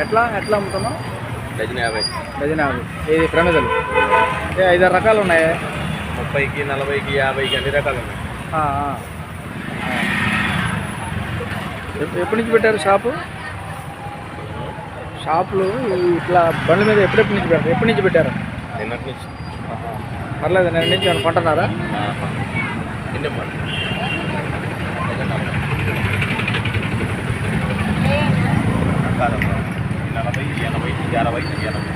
ఎట్లా ఎట్లా అమ్ముతున్నావు? డజన్ యాభై. డజన్ యాభై. ఇది ప్రమిదలు? ఏ ఐదారు రకాలు ఉన్నాయి? ముప్పైకి నలభైకి యాభైకి అన్ని రకాలు ఉన్నాయి. ఎప్పటి నుంచి పెట్టారు షాపు? షాపులు ఇట్లా బండ్ల మీద ఎప్పుడెప్పటి నుంచి పెట్టారు ఎప్పటి నుంచి పెట్టారు? నిన్నటి నుంచి. పర్లేదు నేను నుంచి ఏమైనా కొంటున్నారా? నలభై. ఎనభై అరవై ఎనభై.